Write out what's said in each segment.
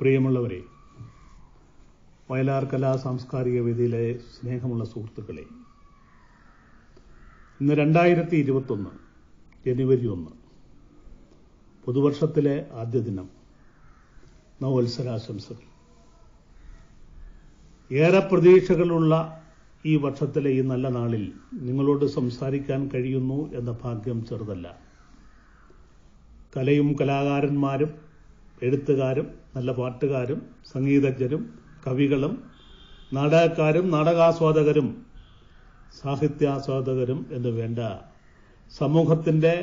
പ്രിയമുള്ളവരെ വയലാർ കലാ സാംസ്കാരിക വേദിയിലെ സ്നേഹമുള്ള സുഹൃത്തുക്കളെ ഇന്ന് രണ്ടായിരത്തി ഇരുപത്തൊന്ന് ജനുവരി ഒന്ന് പുതുവർഷത്തിലെ ആദ്യ ദിനം നവത്സരാശംസകൾ. ഏറെ പ്രതീക്ഷകളുള്ള ഈ വർഷത്തിലെ ഈ നല്ല നാളിൽ നിങ്ങളോട് സംസാരിക്കാൻ കഴിയുന്നു എന്ന ഭാഗ്യം ചെറുതല്ല. കലയും കലാകാരന്മാരും എഴുത്തുകാരും നല്ല പാട്ടുകാരും സംഗീതജ്ഞരും കവികളും നാടകക്കാരും നാടകാസ്വാദകരും സാഹിത്യാസ്വാദകരും എന്ന് വേണ്ട. സമൂഹത്തിന്റെ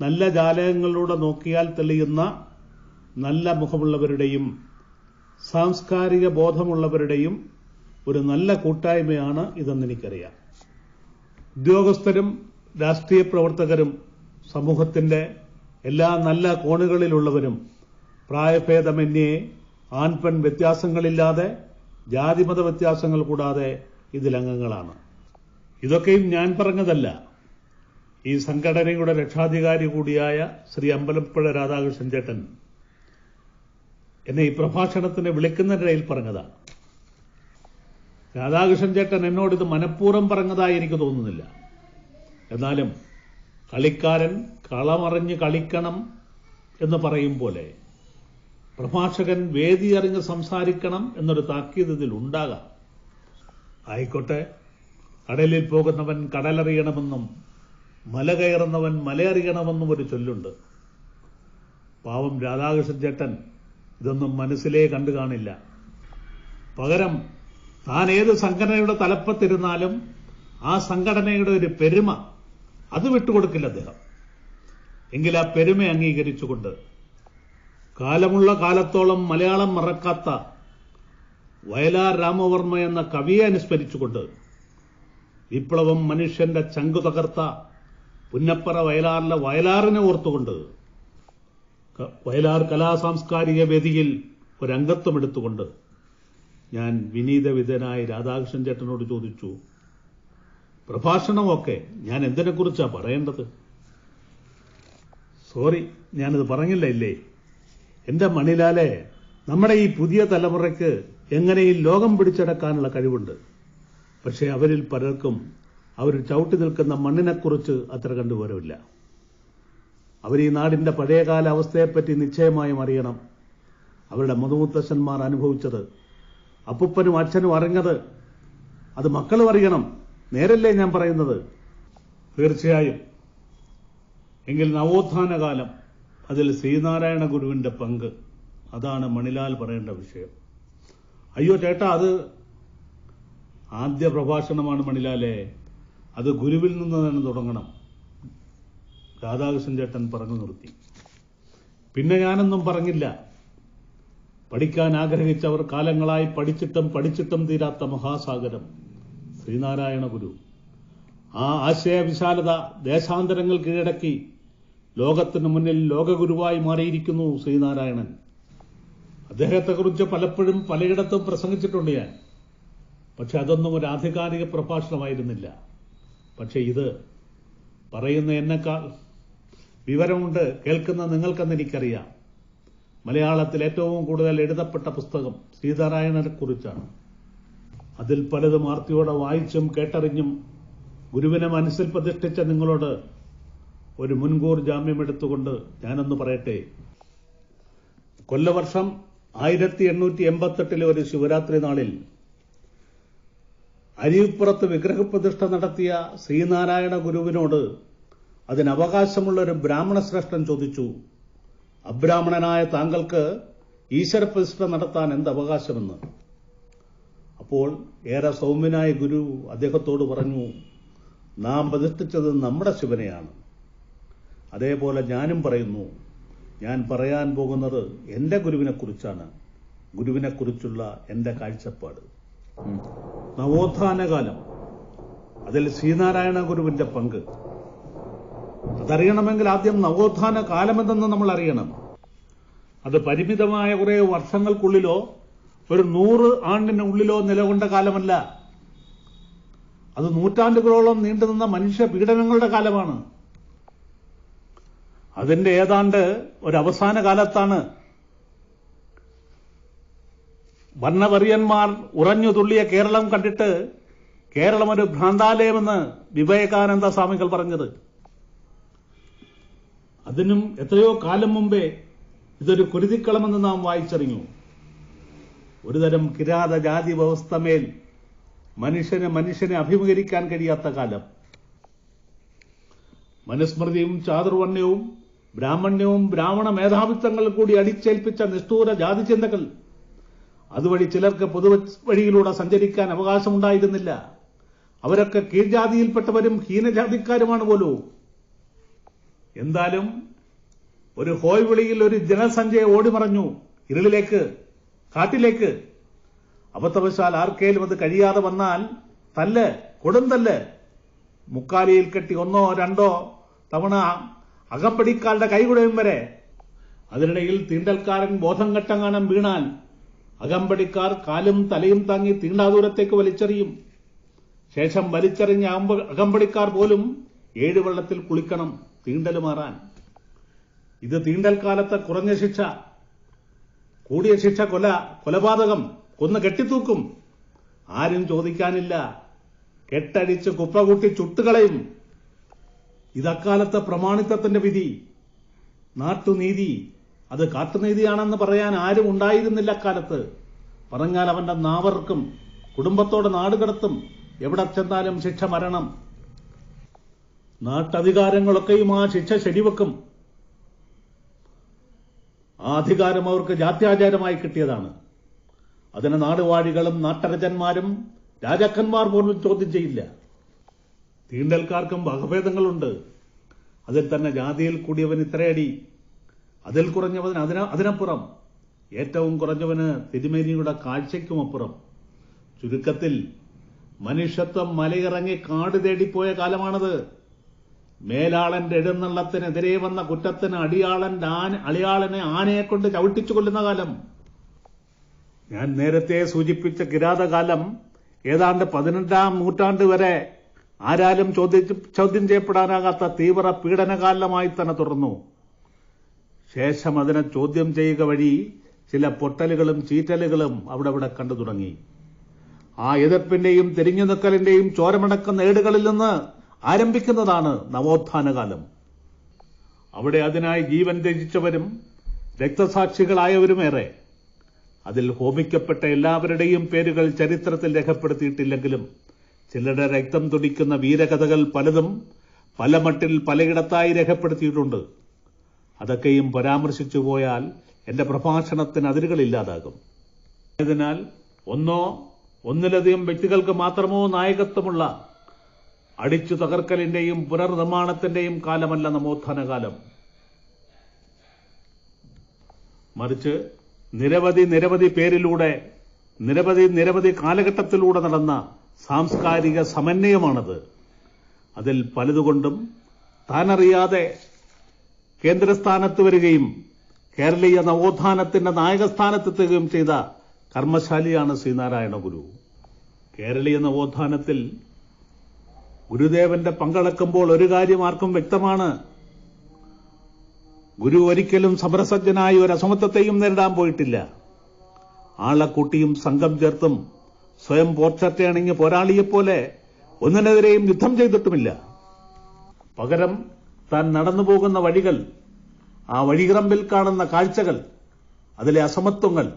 നല്ല ജാലകങ്ങളിലൂടെ നോക്കിയാൽ തെളിയുന്ന നല്ല മുഖമുള്ളവരുടെയും സാംസ്കാരിക ബോധമുള്ളവരുടെയും ഒരു നല്ല കൂട്ടായ്മയാണ് ഇതെന്ന് എനിക്കറിയാം. ഉദ്യോഗസ്ഥരും രാഷ്ട്രീയ പ്രവർത്തകരും സമൂഹത്തിന്റെ എല്ലാ നല്ല കോണുകളിലുള്ളവരും പ്രായഭേദമന്യേ ആൺപെൺ വ്യത്യാസങ്ങളില്ലാതെ ജാതിമത വ്യത്യാസങ്ങൾ കൂടാതെ ഇതിലംഗങ്ങളാണ് ഇതൊക്കെയും ഞാൻ പറഞ്ഞതല്ല. ഈ സംഘടനയുടെ രക്ഷാധികാരി കൂടിയായ ശ്രീ അമ്പലപ്പുഴ രാധാകൃഷ്ണൻ ചേട്ടൻ എന്നെ ഈ പ്രഭാഷണത്തിന് വിളിക്കുന്നതിനിടയിൽ പറഞ്ഞതാ. രാധാകൃഷ്ണൻ ചേട്ടൻ എന്നോട് ഇത് മനഃപൂർവം പറഞ്ഞതായി എനിക്ക് തോന്നുന്നില്ല. എന്നാലും കളിക്കാരൻ കളമറിഞ്ഞ് കളിക്കണം എന്ന് പറയും പോലെ പ്രഭാഷകൻ വേദി അറിഞ്ഞ് സംസാരിക്കണം എന്നൊരു താക്കീത് ഇതിൽ ഉണ്ടാകാം. ആയിക്കോട്ടെ കടലിൽ പോകുന്നവൻ കടലറിയണമെന്നും മല കയറുന്നവൻ മലയറിയണമെന്നും ഒരു ചൊല്ലുണ്ട്. പാവം രാധാകൃഷ്ണൻ ചേട്ടൻ ഇതൊന്നും മനസ്സിലേ കണ്ടു കാണില്ല. പകരം താൻ ഏത് സംഘടനയുടെ തലപ്പത്തിരുന്നാലും ആ സംഘടനയുടെ ഒരു പെരുമ അത് വിട്ടുകൊടുക്കില്ല അദ്ദേഹം. എങ്കിൽ ആ പെരുമ അംഗീകരിച്ചുകൊണ്ട് കാലമുള്ള കാലത്തോളം മലയാളം മറക്കാത്ത വയലാർ രാമവർമ്മ എന്ന കവിയെ അനുസ്മരിച്ചുകൊണ്ട് വിപ്ലവം മനുഷ്യന്റെ ചങ്കു തകർത്ത പുന്നപ്പറ വയലാറിലെ വയലാറിനെ ഓർത്തുകൊണ്ട് വയലാർ കലാസാംസ്കാരിക വേദിയിൽ ഒരംഗത്വം എടുത്തുകൊണ്ട് ഞാൻ വിനീതവിധനായ രാധാകൃഷ്ണൻ ചേട്ടനോട് ചോദിച്ചു പ്രഭാഷണമൊക്കെ ഞാൻ എന്തിനെക്കുറിച്ചാണ് പറയേണ്ടത്? സോറി ഞാനത് പറഞ്ഞില്ല ഇല്ലേ? എന്റെ മണിലാലെ? നമ്മുടെ ഈ പുതിയ തലമുറയ്ക്ക് എങ്ങനെ ഈ ലോകം പിടിച്ചടക്കാനുള്ള കഴിവുണ്ട്? പക്ഷേ അവരിൽ പലർക്കും അവർ ചവിട്ടി നിൽക്കുന്ന മണ്ണിനെക്കുറിച്ച് അത്ര കണ്ടുപോരവില്ല അവർ ഈ നാടിന്റെ പഴയകാല അവസ്ഥയെപ്പറ്റി നിശ്ചയമായും അറിയണം. അവരുടെ മുതുമുത്തശ്ശന്മാർ അനുഭവിച്ചത് അപ്പുപ്പനും അച്ഛനും അറിഞ്ഞത് അത് മക്കളും അറിയണം. നേരല്ലേ ഞാൻ പറയുന്നത്? തീർച്ചയായും. എങ്കിൽ നവോത്ഥാന കാലം അതിൽ ശ്രീനാരായണ ഗുരുവിന്റെ പങ്ക്. അതാണ് മണിലാൽ പറയേണ്ട വിഷയം. അയ്യോ ചേട്ടാ അത് ആദ്യ പ്രഭാഷണമാണ് മണിലാലെ. അത് ഗുരുവിൽ നിന്ന് തന്നെ തുടങ്ങണം. രാധാകൃഷ്ണൻ ചേട്ടൻ പറഞ്ഞു നിർത്തി. പിന്നെ ഞാനൊന്നും പറഞ്ഞില്ല. പഠിക്കാൻ ആഗ്രഹിച്ചവർ കാലങ്ങളായി പഠിച്ചിട്ടും പഠിച്ചിട്ടും തീരാത്ത മഹാസാഗരം. ശ്രീനാരായണ ഗുരു. ആ ആശയവിശാലത ദേശാന്തരങ്ങൾ കീഴടക്കി. ലോകത്തിന് മുന്നിൽ ലോകഗുരുവായി മാറിയിരിക്കുന്നു ശ്രീനാരായണൻ. അദ്ദേഹത്തെക്കുറിച്ച് പലപ്പോഴും പലയിടത്തും പ്രസംഗിച്ചിട്ടുണ്ട് ഞാൻ. പക്ഷെ അതൊന്നും ഒരു ആധികാരിക പ്രഭാഷണമായിരുന്നില്ല. പക്ഷെ ഇത് പറയുന്ന എന്നെക്കാൾ വിവരമുണ്ട് കേൾക്കുന്ന നിങ്ങൾക്കെന്ന് എനിക്കറിയാം. മലയാളത്തിൽ ഏറ്റവും കൂടുതൽ എഴുതപ്പെട്ട പുസ്തകം ശ്രീനാരായണനെക്കുറിച്ചാണ് കുറിച്ചാണ്. അതിൽ പലതും ആർത്തിയോടെ വായിച്ചും കേട്ടറിഞ്ഞും ഗുരുവിനെ മനസ്സിൽ പ്രതിഷ്ഠിച്ച നിങ്ങളോട് ഒരു മുൻകൂർ ജാമ്യം എടുത്തുകൊണ്ട് ഞാനൊന്ന് പറയട്ടെ. കൊല്ലവർഷം ആയിരത്തി എണ്ണൂറ്റി എൺപത്തെട്ടിലെ ഒരു ശിവരാത്രി നാളിൽ അരിപ്പുറത്ത് വിഗ്രഹപ്രതിഷ്ഠ നടത്തിയ ശ്രീനാരായണ ഗുരുവിനോട് അതിനവകാശമുള്ള ഒരു ബ്രാഹ്മണ ശ്രേഷ്ഠൻ ചോദിച്ചു അബ്രാഹ്മണനായ താങ്കൾക്ക് ഈശ്വരപ്രതിഷ്ഠ നടത്താൻ എന്ത് അവകാശമെന്ന് അപ്പോൾ ഏറെ സൗമ്യനായ ഗുരു അദ്ദേഹത്തോട് പറഞ്ഞു നാം പ്രതിഷ്ഠിച്ചത് നമ്മുടെ ശിവനെയാണ്. അതേപോലെ ഞാനും പറയുന്നു ഞാൻ പറയാൻ പോകുന്നത് എന്റെ ഗുരുവിനെക്കുറിച്ചാണ്. ഗുരുവിനെക്കുറിച്ചുള്ള എന്റെ കാഴ്ചപ്പാട്. നവോത്ഥാന കാലം അതിൽ ശ്രീനാരായണ ഗുരുവിന്റെ പങ്ക്. അതറിയണമെങ്കിൽ ആദ്യം നവോത്ഥാന കാലമെന്തെന്ന് നമ്മൾ അറിയണം. അത് പരിമിതമായ കുറെ വർഷങ്ങൾക്കുള്ളിലോ ഒരു നൂറ് ആണ്ടിനുള്ളിലോ നിലകൊണ്ട കാലമല്ല. അത് നൂറ്റാണ്ടുകളോളം നീണ്ടുനിന്ന മനുഷ്യ പീഡനങ്ങളുടെ കാലമാണ്. അതിന്റെ ഏതാണ്ട് ഒരു അവസാന കാലത്താണ് വർണവറിയന്മാർ ഉറഞ്ഞു തുള്ളിയ കേരളം കണ്ടിട്ട് കേരളം ഒരു ഭ്രാന്താലയമെന്ന് വിവേകാനന്ദ സ്വാമികൾ പറഞ്ഞത്. അതിനും എത്രയോ കാലം മുമ്പേ ഇതൊരു കുരുതിക്കളമെന്ന് നാം വായിച്ചറിഞ്ഞു. ഒരുതരം കിരാത ജാതി വ്യവസ്ഥ മേൽ മനുഷ്യന് മനുഷ്യനെ അഭിമുഖീകരിക്കാൻ കഴിയാത്ത കാലം. മനുസ്മൃതിയും ചാതുർവർണയവും ബ്രാഹ്മണ്യവും ബ്രാഹ്മണ മേധാവിത്വങ്ങൾ കൂടി അടിച്ചേൽപ്പിച്ച നിസ്തൂര ജാതി ചിന്തകൾ അതുവഴി ചിലർക്ക് പൊതുവഴിയിലൂടെ സഞ്ചരിക്കാൻ അവകാശമുണ്ടായിരുന്നില്ല. അവരൊക്കെ കീഴ്ജാതിയിൽപ്പെട്ടവരും ഹീനജാതിക്കാരുമാണ് പോലും. എന്തായാലും ഒരു ഹോയ് വിളിയിൽ ഒരു ജനസഞ്ചയ ഓടിമറഞ്ഞു ഇരുളിലേക്ക് കാട്ടിലേക്ക്. അബദ്ധവശാൽ ആർക്കേലും അത് കഴിയാതെ വന്നാൽ തല്ല് കൊടുന്തല്ല് മുക്കാലിയിൽ കെട്ടി ഒന്നോ രണ്ടോ തവണ അകപ്പടിക്കാരുടെ കൈകുടയും വരെ. അതിനിടയിൽ തീണ്ടൽക്കാരൻ ബോധം കെട്ടങ്ങാനം വീണാൽ അകമ്പടിക്കാർ കാലും തലയും താങ്ങി തീണ്ടാദൂരത്തേക്ക് വലിച്ചെറിയും. ശേഷം വലിച്ചെറിഞ്ഞ അകമ്പടിക്കാർ പോലും ഏഴ് വെള്ളത്തിൽ കുളിക്കണം തീണ്ടൽ മാറാൻ. ഇത് തീണ്ടൽ കാലത്തെ കുറഞ്ഞ ശിക്ഷ. കൂടിയ ശിക്ഷ കൊല കൊലപാതകം കൊന്ന് കെട്ടിത്തൂക്കും. ആരും ചോദിക്കാനില്ല. കെട്ടടിച്ച് കുപ്പകൂട്ടി ചുട്ടുകളയും. ഇതക്കാലത്തെ പ്രമാണിത്വത്തിന്റെ വിധി. നാട്ടുനീതി അത് കാട്ടുനീതിയാണെന്ന് പറയാൻ ആരും ഉണ്ടായിരുന്നില്ല അക്കാലത്ത്. പറഞ്ഞാൽ അവന്റെ നാവർക്കും കുടുംബത്തോടെ നാടുകടത്തും എവിടെ ചെന്നാലും ശിക്ഷ മരണം. നാട്ടധികാരങ്ങളൊക്കെയും ആ ശിക്ഷ ശരിവെക്കും. ആ അധികാരം അവർക്ക് ജാത്യാചാരമായി കിട്ടിയതാണ്. അതിന് നാടുവാഴികളും നാട്ടരജന്മാരും രാജാക്കന്മാർ പോലും ചോദ്യം ചെയ്യില്ല. തീണ്ടൽക്കാർക്കും വകഭേദങ്ങളുണ്ട്. അതിൽ തന്നെ ജാതിയിൽ കൂടിയവൻ ഇത്രയടി. അതിൽ കുറഞ്ഞവൻ അതിന അതിനപ്പുറം. ഏറ്റവും കുറഞ്ഞവന് തിരുമേനിയുടെ കാഴ്ചയ്ക്കുമപ്പുറം. ചുരുക്കത്തിൽ മനുഷ്യത്വം മലയിറങ്ങി കാട് തേടിപ്പോയ കാലമാണത്. മേലാളന്റെ എഴുന്നള്ളത്തിനെതിരെ വന്ന കുറ്റത്തിന് അടിയാളന്റെ ആന അളിയാളനെ ആനയെ കൊണ്ട് ചവിട്ടിച്ചു കൊല്ലുന്ന കാലം. ഞാൻ നേരത്തെ സൂചിപ്പിച്ച കിരാതകാലം ഏതാണ്ട് പതിനെട്ടാം നൂറ്റാണ്ട് വരെ ആരാലും ചോദ്യ- ചെയ്യപ്പെടാനാകാത്ത തീവ്ര പീഡനകാലമായി തന്നെ തുടർന്നു. ശേഷം അതിനെ ചോദ്യം ചെയ്യുക വഴി ചില പൊട്ടലുകളും ചീറ്റലുകളും അവിടെ ഇവിടെ കണ്ടു തുടങ്ങി. ആ എതിർപ്പിന്റെയും തിരിഞ്ഞു നിൽക്കലിന്റെയും ചോരമടക്കുന്ന ഏടുകളിൽ നിന്ന് ആരംഭിക്കുന്നതാണ് നവോത്ഥാനകാലം. അവിടെ അതിനായി ജീവൻ രചിച്ചവരും രക്തസാക്ഷികളായവരുമേറെ അതിൽ ഹോമിക്കപ്പെട്ട എല്ലാവരുടെയും പേരുകൾ ചരിത്രത്തിൽ രേഖപ്പെടുത്തിയിട്ടില്ലെങ്കിലും ചിലരുടെ രക്തം തുടിക്കുന്ന വീരകഥകൾ പലതും പല മട്ടിൽ പലയിടത്തായി രേഖപ്പെടുത്തിയിട്ടുണ്ട്. അതൊക്കെയും പരാമർശിച്ചു പോയാൽ എന്റെ പ്രഭാഷണത്തിന് അതിരുകളില്ലാതാകും അതിനാൽ ഒന്നോ ഒന്നിലധികം വ്യക്തികൾക്ക് മാത്രമോ നായകത്വമുള്ള അടിച്ചു തകർക്കലിന്റെയും പുനർനിർമ്മാണത്തിന്റെയും കാലമല്ല നമോത്ഥാന കാലം മറിച്ച് നിരവധി നിരവധി പേരിലൂടെ നിരവധി നിരവധി കാലഘട്ടത്തിലൂടെ നടന്ന സാംസ്കാരിക സമന്വയമാണത്. അതിൽ പലതുകൊണ്ടും താനറിയാതെ കേന്ദ്രസ്ഥാനത്ത് വരികയും കേരളീയ നവോത്ഥാനത്തിന്റെ നായകസ്ഥാനത്തെത്തുകയും ചെയ്ത കർമ്മശാലിയാണ് ശ്രീനാരായണ ഗുരു. കേരളീയ നവോത്ഥാനത്തിൽ ഗുരുദേവന്റെ പങ്കെടുക്കുമ്പോൾ ഒരു കാര്യം ആർക്കും വ്യക്തമാണ്. ഗുരു ഒരിക്കലും സമരസജ്ജനായി ഒരു അസമത്വത്തെയും നേരിടാൻ പോയിട്ടില്ല. ആളെ കൂട്ടിയും സംഘം ചേർത്തും സ്വയം പോർച്ചട്ടയണിഞ്ഞ് പോരാളിയെപ്പോലെ ഒന്നിനെതിരെയും യുദ്ധം ചെയ്തിട്ടുമില്ല. പകരം താൻ നടന്നു പോകുന്ന വഴികൾ ആ വഴികിറമ്പിൽ കാണുന്ന കാഴ്ചകൾ അതിലെ അസമത്വങ്ങൾ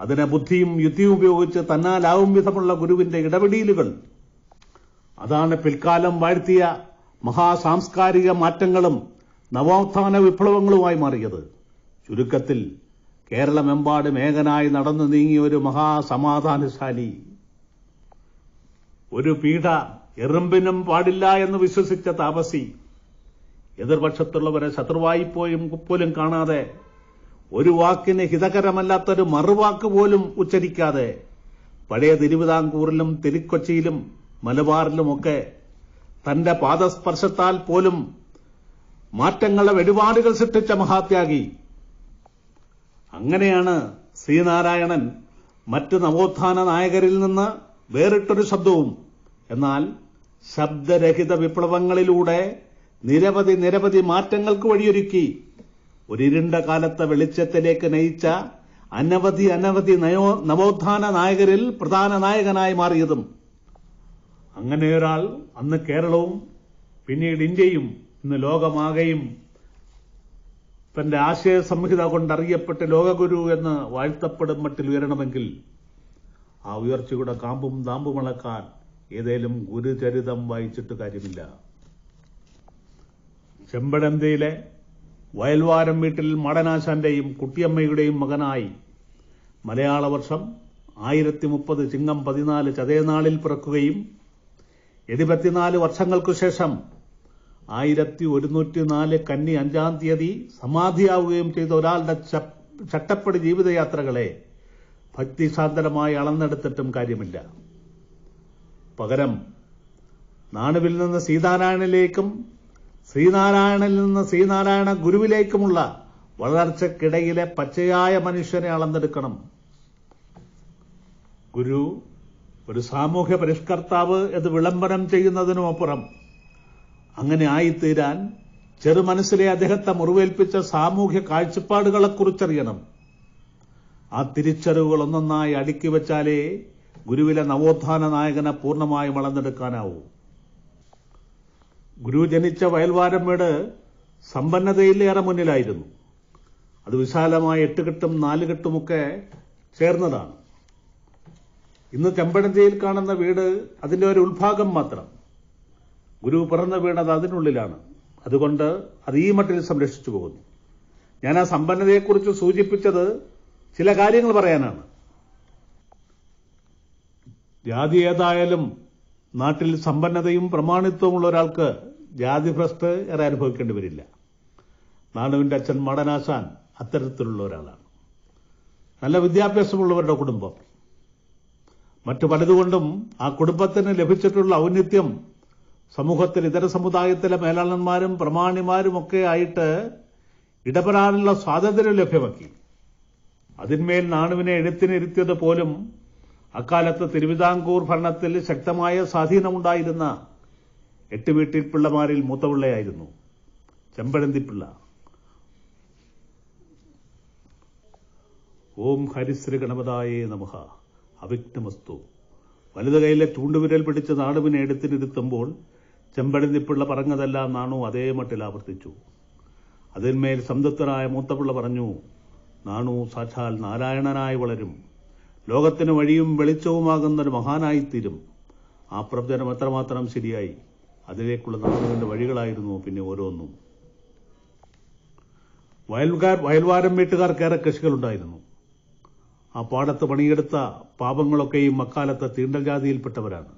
അതിനെ ബുദ്ധിയും യുദ്ധിയും ഉപയോഗിച്ച് തന്നാലാവും വിധമുള്ള ഗുരുവിന്റെ ഇടപെടലുകൾ അതാണ് പിൽക്കാലം വാഴ്ത്തിയ മഹാസാംസ്കാരിക മാറ്റങ്ങളും നവോത്ഥാന വിപ്ലവങ്ങളുമായി മാറിയത്. ചുരുക്കത്തിൽ കേരളമെമ്പാടും ഏകനായി നടന്നു നീങ്ങിയ ഒരു മഹാസമാധാനശാലി. ഒരു പീഠ എറുമ്പിനും പാടില്ല എന്ന് വിശ്വസിച്ച താപസി എതിർപക്ഷത്തുള്ളവരെ ശത്രുവായിപ്പോയും പോലും കാണാതെ ഒരു വാക്കിന് ഹിതകരമല്ലാത്തൊരു മറുവാക്ക് പോലും ഉച്ചരിക്കാതെ പഴയ തിരുവിതാംകൂറിലും തിരുക്കൊച്ചിയിലും മലബാറിലുമൊക്കെ തന്റെ പാദസ്പർശത്താൽ പോലും മാറ്റങ്ങളെ വെടിപാടുകൾ സൃഷ്ടിച്ച മഹാത്യാഗി. അങ്ങനെയാണ് ശ്രീനാരായണൻ മറ്റ് നവോത്ഥാന നായകരിൽ നിന്ന് വേറിട്ടൊരു ശബ്ദവും. എന്നാൽ ശബ്ദരഹിത വിപ്ലവങ്ങളിലൂടെ നിരവധി നിരവധി മാറ്റങ്ങൾക്ക് വഴിയൊരുക്കി. ഒരിരുണ്ട കാലത്തെ വെളിച്ചത്തിലേക്ക് നയിച്ച അനവധി അനവധി നയോ നവോത്ഥാന നായകരിൽ പ്രധാന നായകനായി മാറിയതും. അങ്ങനെ ഒരാൾ അന്ന് കേരളവും പിന്നീട് ഇന്ത്യയും ഇന്ന് ലോകമാകെയും തന്റെ ആശയ സംഹിത കൊണ്ടറിയപ്പെട്ട് ലോകഗുരു എന്ന് വാഴ്ത്തപ്പെടും മട്ടിൽ ഉയരണമെങ്കിൽ ആ ഉയർച്ചയുടെ കാമ്പും ദാമ്പും അളക്കാൻ ഏതേലും ഗുരുചരിതം വായിച്ചിട്ട് കാര്യമില്ല. ചെമ്പഴന്തിയിലെ വയൽവാരം വീട്ടിൽ മടനാശാന്റെയും കുട്ടിയമ്മയുടെയും മകനായി മലയാള വർഷം ആയിരത്തി മുപ്പത് ചിങ്ങം പതിനാല് ചതയനാളിൽ പിറക്കുകയും എഴുപത്തിനാല് വർഷങ്ങൾക്കു ശേഷം ആയിരത്തി ഒരുന്നൂറ്റി നാല് കന്നി അഞ്ചാം തീയതി സമാധിയാവുകയും ചെയ്ത ഒരാളുടെ ചട്ടപ്പടി ജീവിതയാത്രകളെ ഭക്തിസാന്ദ്രമായി അളന്നെടുത്തിട്ടും കാര്യമില്ല. പകരം നാണുവിൽ നിന്ന് സീതാരായണിലേക്കും ശ്രീനാരായണനിൽ നിന്ന് ശ്രീനാരായണ ഗുരുവിലേക്കുമുള്ള വളർച്ചക്കിടയിലെ പച്ചയായ മനുഷ്യനെ അളന്നെടുക്കണം. ഗുരു ഒരു സാമൂഹ്യ പരിഷ്കർത്താവ് എന്ന് വിളംബരം ചെയ്യുന്നതിനുമപ്പുറം അങ്ങനെ ആയിത്തീരാൻ ചെറു ചെറുമനസ്സിലെ അദ്ദേഹത്തെ മുറിവേൽപ്പിച്ച സാമൂഹ്യ കാഴ്ചപ്പാടുകളെക്കുറിച്ചറിയണം. ആ തിരിച്ചറിവുകൾ ഒന്നൊന്നായി അടുക്കി വെച്ചാലേ ഗുരുവിലെ നവോത്ഥാന നായകനെ പൂർണമായി വളർന്നെടുക്കാനാവൂ. ഗുരു ജനിച്ച വയൽവാരമേട് സമ്പന്നതയിലേറെ മുന്നിലായിരുന്നു. അത് വിശാലമായ എട്ടുകെട്ടും നാലുകെട്ടുമൊക്കെ ചേർന്നതാണ്. ഇന്ന് ചെമ്പഴഞ്ചയിൽ കാണുന്ന വീട് അതിന്റെ ഒരു ഉത്ഭാഗം മാത്രം. ഗുരു പിറന്ന വീട് അത് അതിനുള്ളിലാണ്. അതുകൊണ്ട് അത് ഈ മട്ടിൽ സംരക്ഷിച്ചു പോകുന്നു. ഞാൻ ആ സമ്പന്നതയെക്കുറിച്ച് സൂചിപ്പിച്ചത് ചില കാര്യങ്ങൾ പറയാനാണ്. ജാതി ഏതായാലും നാട്ടിൽ സമ്പന്നതയും പ്രമാണിത്വമുള്ള ഒരാൾക്ക് ജാതി ഭ്രഷ്ട് ഏറെ അനുഭവിക്കേണ്ടി വരില്ല. നാണുവിന്റെ അച്ഛൻ മടനാശാൻ അത്തരത്തിലുള്ള ഒരാളാണ്. നല്ല വിദ്യാഭ്യാസമുള്ളവരുടെ കുടുംബം. മറ്റു പലതുകൊണ്ടും ആ കുടുംബത്തിന് ലഭിച്ചിട്ടുള്ള ഔന്നിത്യം സമൂഹത്തിൽ ഇതര സമുദായത്തിലെ മേലാളന്മാരും പ്രമാണിമാരും ഒക്കെ ആയിട്ട് ഇടപെടാനുള്ള സ്വാതന്ത്ര്യം ലഭ്യമാക്കി. അതിന്മേൽ നാണുവിനെ എഴുത്തിനിരുത്തിയത് പോലും അക്കാലത്ത് തിരുവിതാംകൂർ ഭരണത്തിൽ ശക്തമായ സ്വാധീനമുണ്ടായിരുന്ന എട്ട് വീട്ടിൽ പിള്ളമാരിൽ മൂത്തപിള്ളയായിരുന്നു ചെമ്പഴന്തിപ്പിള്ള. ഓം ഹരിശ്രീ ഗണപതായേ നമഃ. അവിഘ്നമസ്തു. വലുത് കൈയിലെ ചൂണ്ടുവിരൽ പിടിച്ച് നാടുവിനെ എടുത്തിനിരുത്തുമ്പോൾ ചെമ്പഴന്തിപ്പിള്ള പറഞ്ഞതെല്ലാം നാണു അതേ മട്ടിൽ ആവർത്തിച്ചു. അതിന്മേൽ സംതൃപ്തനായ മൂത്തപിള്ള പറഞ്ഞു നാണു സാക്ഷാൽ നാരായണനായി വളരും. ലോകത്തിന് വഴിയും വെളിച്ചവുമാകുന്ന ഒരു മഹാനായിത്തീരും. ആ പ്രവചനം എത്രമാത്രം ശരിയായി? അതിലേക്കുള്ള നാടുകളുടെ വഴികളായിരുന്നു പിന്നെ ഓരോന്നും. വയൽക്കാർ വയൽവാരം വീട്ടുകാർക്കേറെ കൃഷികളുണ്ടായിരുന്നു. ആ പാടത്ത് പണിയെടുത്ത പാപങ്ങളൊക്കെയും അക്കാലത്ത് തീണ്ടൽ ജാതിയിൽപ്പെട്ടവരാണ്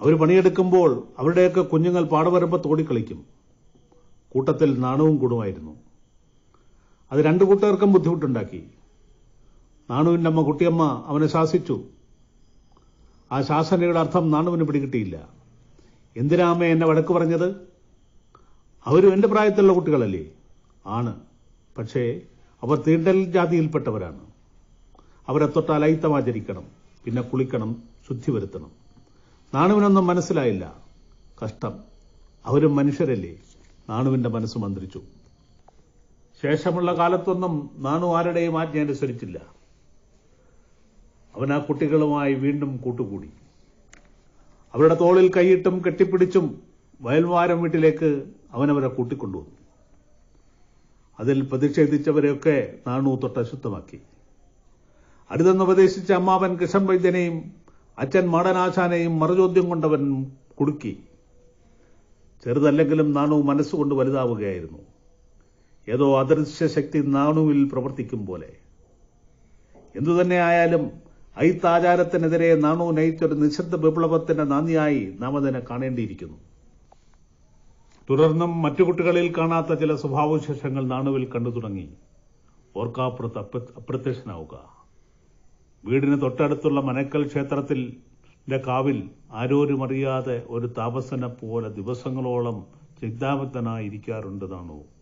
അവർ പണിയെടുക്കുമ്പോൾ അവരുടെയൊക്കെ കുഞ്ഞുങ്ങൾ പാടവരമ്പത്ത് ഓടിക്കളിക്കും. കൂട്ടത്തിൽ നാണവും കൂടുമായിരുന്നു. അത് രണ്ടു കൂട്ടുകാർക്കും ബുദ്ധിമുട്ടുണ്ടാക്കി. നാണുവിന്റെ അമ്മ കുട്ടിയമ്മ അവനെ ശാസിച്ചു. ആ ശാസനയുടെ അർത്ഥം നാണുവിന് പിടികിട്ടിയില്ല. എന്തിനാ അമ്മ എന്നെ വടക്ക് പറഞ്ഞത്? അവരും എന്റെ പ്രായത്തിലുള്ള കുട്ടികളല്ലേ? ആണ്. പക്ഷേ അവർ തീണ്ടൽ ജാതിയിൽപ്പെട്ടവരാണ്. അവരെ തൊട്ടാൽ അയിത്തം ആചരിക്കണം പിന്നെ കുളിക്കണം ശുദ്ധി വരുത്തണം. നാണുവിനൊന്നും മനസ്സിലായില്ല. കഷ്ടം. അവരും മനുഷ്യരല്ലേ? നാണുവിന്റെ മനസ്സ് മന്ത്രിച്ചു. ശേഷമുള്ള കാലത്തൊന്നും നാണു ആരുടെയും ആജ്ഞ അനുസരിച്ചില്ല. അവൻ ആ കുട്ടികളുമായി വീണ്ടും കൂട്ടുകൂടി. അവരുടെ തോളിൽ കൈയിട്ടും കെട്ടിപ്പിടിച്ചും വയൽവാരം വീട്ടിലേക്ക് അവനവരെ കൂട്ടിക്കൊണ്ടുവന്നു. അതിൽ പ്രതിഷേധിച്ചവരെയൊക്കെ നാണു തൊട്ട് അശുദ്ധമാക്കി. അടുതെന്ന് ഉപദേശിച്ച അമ്മാവൻ കൃഷ്ണൻ വൈദ്യനെയും അച്ഛൻ മാടനാശാനെയും മറുചോദ്യം കൊണ്ടവൻ കുടുക്കി. ചെറുതല്ലെങ്കിലും നാണു മനസ്സുകൊണ്ട് വലുതാവുകയായിരുന്നു. ഏതോ അദൃശ്യ ശക്തി നാണുവിൽ പ്രവർത്തിക്കും പോലെ. എന്തുതന്നെ ആയാലും ഐത്താചാരത്തിനെതിരെ നാണു നയിച്ചൊരു നിശബ്ദ വിപ്ലവത്തിന്റെ നാന്ദിയായി നാം അതിനെ കാണേണ്ടിയിരിക്കുന്നു. തുടർന്നും മറ്റു കുട്ടികളിൽ കാണാത്ത ചില സ്വഭാവവിശേഷങ്ങൾ നാണുവിൽ കണ്ടു തുടങ്ങി. ഓർക്കാപ്പുറത്ത് അപ്രത്യക്ഷനാവുക. വീടിന് തൊട്ടടുത്തുള്ള മനക്കൽ ക്ഷേത്രത്തിൽ കാവിൽ ആരോരും അറിയാതെ ഒരു താപസനെ പോലെ ദിവസങ്ങളോളം ചിന്താബദ്ധനായിരിക്കാറുണ്ട് നാണു.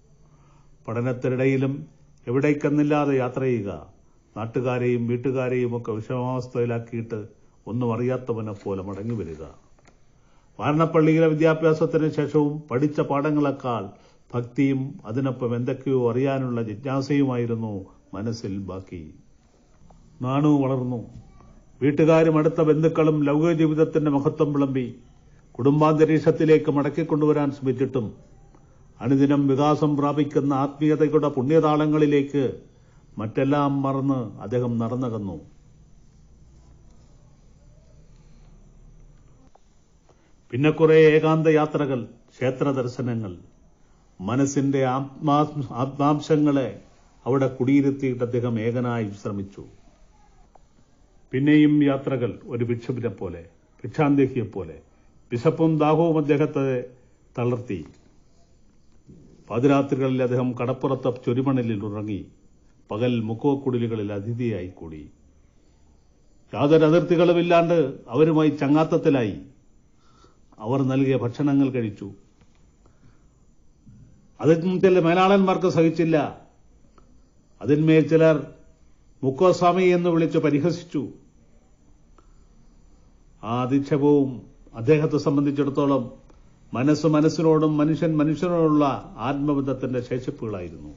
പഠനത്തിനിടയിലും എവിടേക്കെന്നില്ലാതെ യാത്ര ചെയ്യുക. നാട്ടുകാരെയും വീട്ടുകാരെയും ഒക്കെ വിഷമാവസ്ഥയിലാക്കിയിട്ട് ഒന്നും അറിയാത്തവനെ പോലെ മടങ്ങി വരിക. വാരണപ്പള്ളിയിലെ വിദ്യാഭ്യാസത്തിന് ശേഷവും പഠിച്ച പാഠങ്ങളെക്കാൾ ഭക്തിയും അതിനൊപ്പം എന്തൊക്കെയോ അറിയാനുള്ള ജിജ്ഞാസയുമായിരുന്നു മനസ്സിൽ ബാക്കി. നാണു വളർന്നു. വീട്ടുകാരും അടുത്ത ബന്ധുക്കളും ലൗകിക ജീവിതത്തിന്റെ മഹത്വം വിളമ്പി കുടുംബാന്തരീക്ഷത്തിലേക്ക് മടക്കിക്കൊണ്ടുവരാൻ ശ്രമിച്ചിട്ടും അനുദിനം വികാസം പ്രാപിക്കുന്ന ആത്മീയതയുടെ പുണ്യതാളങ്ങളിലേക്ക് മറ്റെല്ലാം മറന്ന് അദ്ദേഹം നടന്നകന്നു. പിന്നെ കുറെ ഏകാന്ത യാത്രകൾ ക്ഷേത്ര ദർശനങ്ങൾ. മനസ്സിന്റെ ആത്മാ ആത്മാംശങ്ങളെ അവിടെ കുടിയിരുത്തിയിട്ട് അദ്ദേഹം ഏകനായി വിശ്രമിച്ചു പിന്നെയും യാത്രകൾ ഒരു ഭിക്ഷുവിനെ പോലെ ഭിക്ഷാന്തേഹിയെ പോലെ വിശപ്പും ദാഹവും അദ്ദേഹത്തെ തളർത്തി. പാതിരാത്രികളിൽ അദ്ദേഹം കടപ്പുറത്ത ചൊരിമണലിൽ ഉറങ്ങി പകൽ മുക്കുവക്കുടിലുകളിൽ അതിഥിയായി കൂടി യാതൊരു അതിർത്തികളുമില്ലാണ്ട് അവരുമായി ചങ്ങാത്തത്തിലായി അവർ നൽകിയ ഭക്ഷണങ്ങൾ കഴിച്ചു. അതിന് ചില മേലാളന്മാർക്ക് സഹിച്ചില്ല. അതിന്മേൽ ചിലർ മുക്കോസ്വാമി എന്ന് വിളിച്ച് പരിഹസിച്ചു. ആ അധിക്ഷേപവും അദ്ദേഹത്തെ സംബന്ധിച്ചിടത്തോളം മനസ്സ് മനസ്സിനോടും മനുഷ്യൻ മനുഷ്യനോടുള്ള ആത്മബന്ധത്തിന്റെ ശേഷിപ്പുകളായിരുന്നു.